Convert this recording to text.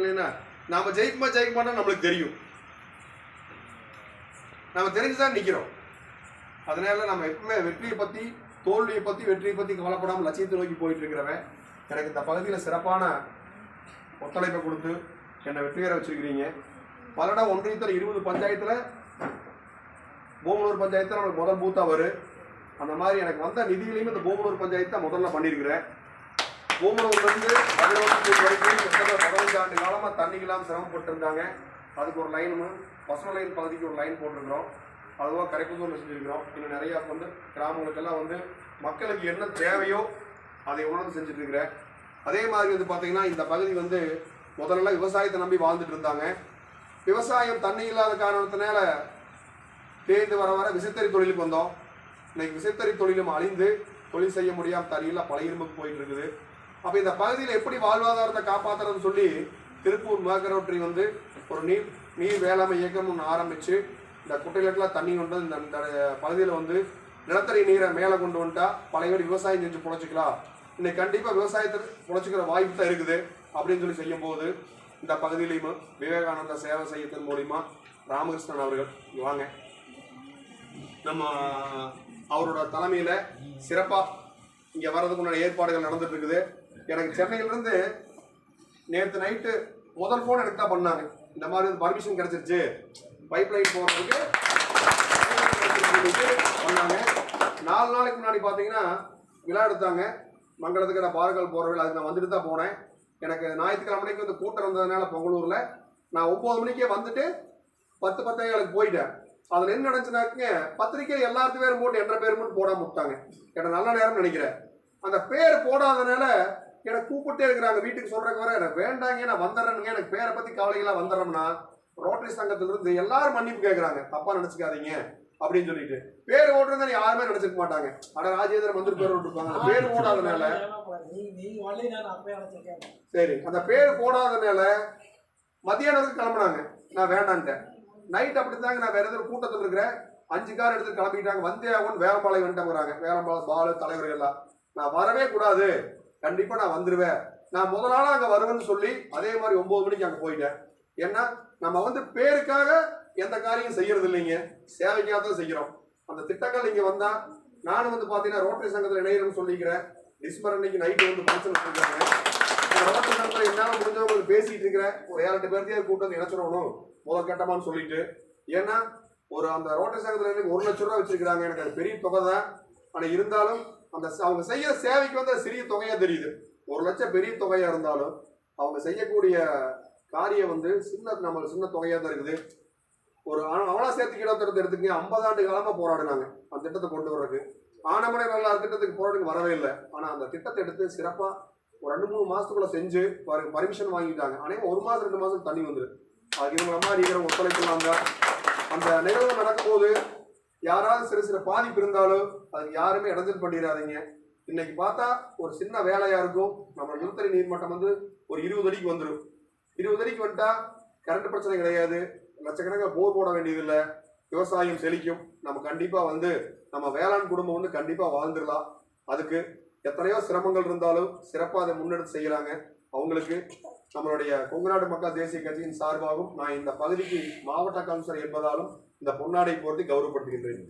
இல்லைன்னா நாம ஜெயிக்குமா ஜெயிக்க மாட்டோம் நம்மளுக்கு தெரியும். நம்ம தெரிஞ்சுதான் நிக்கிறோம். அதனால நம்ம எப்பவுமே வெற்றியை பத்தி தோல்வியை பத்தி வெற்றியை பத்தி கவலைப்படாமல் லட்சியத்தை நோக்கி போயிட்டு இருக்கிறவன். எனக்கு இந்த பகுதியில் சிறப்பான ஒத்துழைப்பை கொடுத்து என்னை வெற்றி பெற வச்சிருக்கிறீங்க. பல்லடா ஒன்றியத்தில் இருபது பஞ்சாயத்தில் பூமலூர் பஞ்சாயத்தில் நம்மளுக்கு முதல் பூத்தா வரும் அந்த மாதிரி எனக்கு வந்த நிதியிலையும் இந்த பூமலூர் பஞ்சாயத்து தான் முதல்ல பண்ணியிருக்கிறேன். பூமலூர்லேருந்து வரைக்கும் கிட்டத்தட்ட காலமாக தண்ணி இல்லாமல் சிரமப்பட்டு இருந்தாங்க அதுக்கு ஒரு லைனு பசுமை லைன் பகுதிக்கு ஒரு லைன் போட்டிருக்கிறோம். அதுவாக கரைப்புதூரில் செஞ்சுருக்கிறோம். இன்னும் நிறையா வந்து கிராமங்களுக்கெல்லாம் வந்து மக்களுக்கு என்ன தேவையோ அதை உணர்ந்து செஞ்சுட்ருக்கிறேன். அதே மாதிரி வந்து பார்த்திங்கன்னா இந்த பகுதி வந்து முதல்ல விவசாயத்தை நம்பி வாழ்ந்துட்டு இருந்தாங்க விவசாயம் தண்ணி இல்லாத காரணத்தினால தேர்ந்து வர வர விசைத்தறி தொழிலுக்கு வந்தோம். இன்னைக்கு விசைத்தறி தொழிலும் அழிந்து தொழில் செய்ய முடியாமல் தறியில் பழைய இரும்புக்கு போயிட்டு இருக்குது அப்போ இந்த பகுதியில் எப்படி வாழ்வாதாரத்தை காப்பாற்றுறதுன்னு சொல்லி திருப்பூர் மேகரோட்டரி வந்து ஒரு நீர் நீர் வேளாண்மை இயக்கம் ஒன்று ஆரம்பித்து இந்த குட்டைகளுக்கெல்லாம் தண்ணி கொண்டு இந்த இந்த பகுதியில் வந்து நிலத்தடி நீரை மேலே கொண்டு வந்துட்டா பழைய பேர் விவசாயம் செஞ்சு பொழைச்சிக்கலாம். இன்னைக்கு கண்டிப்பாக விவசாயத்தை பொழைச்சிக்கிற வாய்ப்பு தான் இருக்குது அப்படின்னு சொல்லி செய்யும்போது இந்த பகுதியிலையும் விவேகானந்தா சேவை செய்யத்தின் மூலிமா ராமகிருஷ்ணன் அவர்கள் வாங்க. நம்ம அவரோட தலைமையில் சிறப்பாக இங்கே வர்றதுக்கு முன்னாடி ஏற்பாடுகள் நடந்துட்டு இருக்குது. எனக்கு சென்னையிலேருந்து நேற்று நைட்டு முதல் ஃபோன் எனக்கு தான் பண்ணாங்க இந்த மாதிரி பர்மிஷன் கிடைச்சிருச்சு. பைப் லைன் போகிறதுக்கு பண்ணாங்க. நாலு நாளைக்கு முன்னாடி பார்த்தீங்கன்னா விழா எடுத்தாங்க. மங்களத்துக்கு நான் பார்கள் போகிறவர்கள் அதுக்கு நான் வந்துட்டு தான் போனேன். எனக்கு ஞாயிற்றுக்கிழமை மணிக்கு வந்து கூட்டம் இருந்ததுனால பொங்கலூரில் நான் ஒம்பது மணிக்கே வந்துட்டு பத்து பத்தாயிரம் போயிட்டேன். அதில் என்ன நடந்துச்சுனாக்க பத்திரிக்கை எல்லாத்து பேரும் போட்டு என்ற பேர் மட்டும் போடாமல் விட்டாங்க. எனக்கு நல்ல நேரம் நினைக்கிறேன். அந்த பேர் போடாதனால எனக்கு கூப்பிட்டே இருக்கிறாங்க வீட்டுக்கு சொல்றதுக்கு வர. எனக்கு வேண்டாங்க நான் வந்துடுறேனுங்க. எனக்கு பேரை பத்தி கவலைகளா வந்துடுறோம்னா ரோட்டரி சங்கத்துல இருந்து எல்லாரும் மன்னிப்பு கேட்கறாங்க தப்பா நினைச்சுக்காதீங்க அப்படின்னு சொல்லிட்டு. பேர் ஓட்டுறதை யாருமே நினைச்சுக்க மாட்டாங்க. ஆனா ராஜேந்திரன் வந்து பேர் ஓட்டிருப்பாங்க. பேர் போடாதனால. சரி அந்த பேர் போடாதனால மத்தியானத்துக்கு கிளம்புனாங்க. நான் வேண்டான்ட்டேன். நைட் அப்படித்தாங்க நான் வேற ஏதோ ஒரு கூட்டத்தில் இருக்கிறேன். அஞ்சு கார் எடுத்து கிளம்பிட்டாங்க. வந்தே ஆகும் வேலம்பாளையம் வந்துட்டாங்கிறாங்க வேலம்பாளையம் பாலு தலைவர்கள் எல்லாம். நான் வரவே கூடாது. கண்டிப்பாக நான் வந்துடுவேன் நான் முதல் நாளாக அங்கே வருவேன்னு சொல்லி அதே மாதிரி ஒம்பது மணிக்கு அங்கே போயிட்டேன். ஏன்னா நம்ம வந்து பேருக்காக எந்த காரியம் செய்யறது இல்லைங்க. சேவைக்காக தான் செய்கிறோம் அந்த திட்டங்கள் இங்கே வந்தால் நானும் வந்து பார்த்தீங்கன்னா ரோட்டரி சங்கத்தில் இணையணும்னு சொல்லிக்கிறேன். டிசம்பர் அன்னைக்கு நைட்டு வந்து ஃபங்க்ஷன் வச்சுருக்காங்க. ரோட்டரி சங்கத்தில் என்னால் முடிஞ்சவங்களுக்கு பேசிகிட்டு இருக்கிறேன். ஒரு ஏழு எட்டு பேர்த்தையும் கூட்டு வந்து இணைச்சிடணும் முதல் கட்டமான்னு சொல்லிட்டு. ஏன்னா ஒரு அந்த ரோட்டரி சங்கத்தில் எனக்கு ஒரு லட்ச ரூபா வச்சிருக்கிறாங்க. எனக்கு அது பெரிய தொகை தான். ஆனால் இருந்தாலும் அந்த அவங்க செய்யற சேவைக்கு வந்து சிறிய தொகையாக தெரியுது. ஒரு லட்சம் பெரிய தொகையாக இருந்தாலும் அவங்க செய்யக்கூடிய காரியம் வந்து சின்ன நம்ம சின்ன தொகையாக தான் இருக்குது. ஒரு அவ- அவனா சேர்த்து கிடத்திட்டத்தை எடுத்துக்கங்க ஐம்பது ஆண்டு காலமாக போராடினாங்க அந்த திட்டத்தை கொண்டு வர்றதுக்கு. ஆனமனை நல்லா திட்டத்துக்கு போராட்டுக்கு வரவே இல்லை. ஆனால் அந்த திட்டத்தை எடுத்து சிறப்பாக ஒரு ரெண்டு மூணு மாதத்துக்குள்ளே செஞ்சு பர்மிஷன் வாங்கிட்டாங்க. ஆனால் ஒரு மாதம் ரெண்டு மாதம் தண்ணி வந்துரு. அது இவங்க மாதிரி இருக்கிற ஒத்துழைப்பு அந்த நிகழ்வு நடக்கும்போது யாராவது சிறு சிறு பாதிப்பு இருந்தாலும் அதுக்கு யாருமே இடைஞ்சல் பண்ணிடாதீங்க. இன்னைக்கு பார்த்தா ஒரு சின்ன வேலையா இருக்கும். நம்ம நிலத்தடி நீர்மட்டம் வந்து ஒரு இருபது அடிக்கு வந்துடும் இருபது அடிக்கு வந்துட்டா கரண்ட் பிரச்சனை கிடையாது. லட்சக்கணக்காக போர் போட வேண்டியதில்லை. விவசாயம் செழிக்கும். நம்ம கண்டிப்பா வந்து நம்ம வேளாண் குடும்பம் வந்து கண்டிப்பா வாழ்ந்துடலாம். அதுக்கு எத்தனையோ சிரமங்கள் இருந்தாலும் சிறப்பாக அதை முன்னெடுத்து செய்கிறாங்க அவங்களுக்கு நம்மளுடைய கொங்குநாடு மக்கள் தேசிய கட்சியின் சார்பாகவும் நான் இந்த பகுதிக்கு மாவட்ட கவுன்சிலர் என்பதாலும் இந்த பொன்னாடை போர்த்தி கௌரவப்படுத்துகின்றேன்.